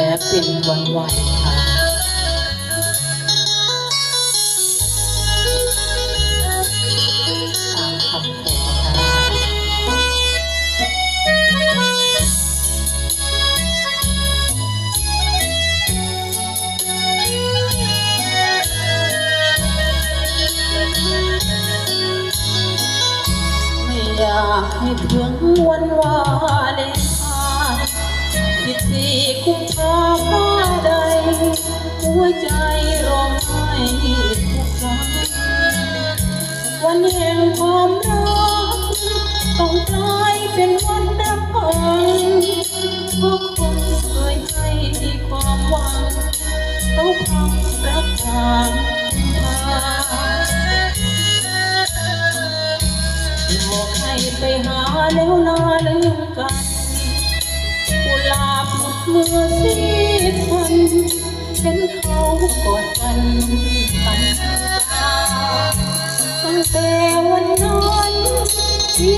และเป็นวันวันค่ะตามคำขอค่ะไม่อยากให้ถึงวันวาเลน สี่กุมภาพันธ์ใด หัวใจร้องไห้ทุกครั้งวันแห่งความรัก ต้องกลายเป็นวันรำพันเพราะคนเคยให้ความหวังเขาพังรักทางทางบอกให้ไปหาแล้วลาลืมกัน เมื่อสิ้นวันเห็นเขากอดกันตั้งตาตั้งแต่วันนั้นมี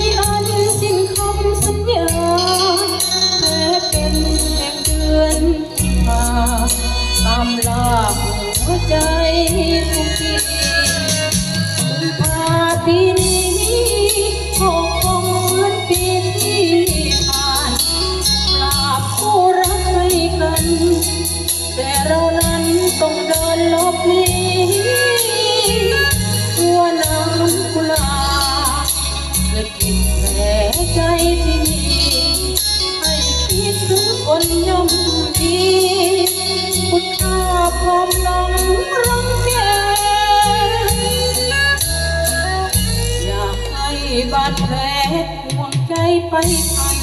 ไปทัน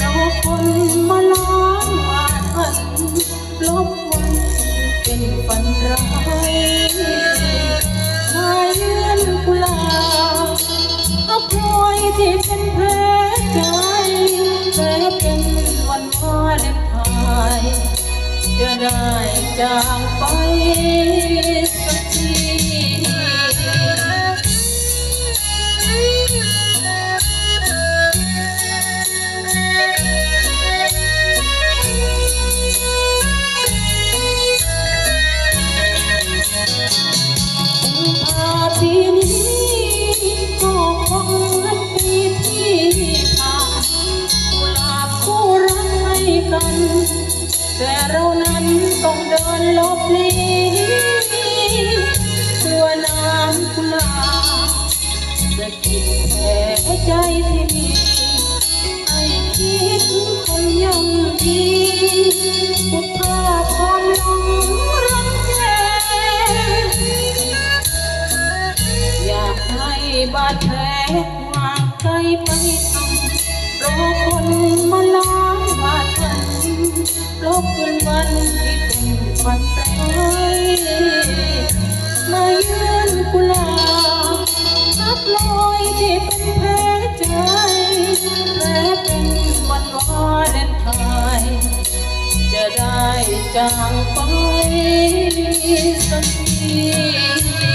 รอคนมาล้างอาถรรพ์ลบวันที่เป็นฝันร้ายชายเลื่อนกุลาเอาพลอยที่เป็นแผลใจแผลเป็นวันวาเลนไทน์จะได้จางไป ต้องเลบลีตัวน้ำกุหลาบจะกินแผลใจที่มีให้คิดคนย่อมดีพุทธาความหลงรังแกอยากให้บาดแผลวางใจไปทำรอคนมาล้างบาดทันลบคืนวันที่เป็น วันร้ายมาเยือนกุหลาบทับลอยที่เป็นแผลใจแผลเป็นวันวาเลนไทน์จะได้จางไปสักที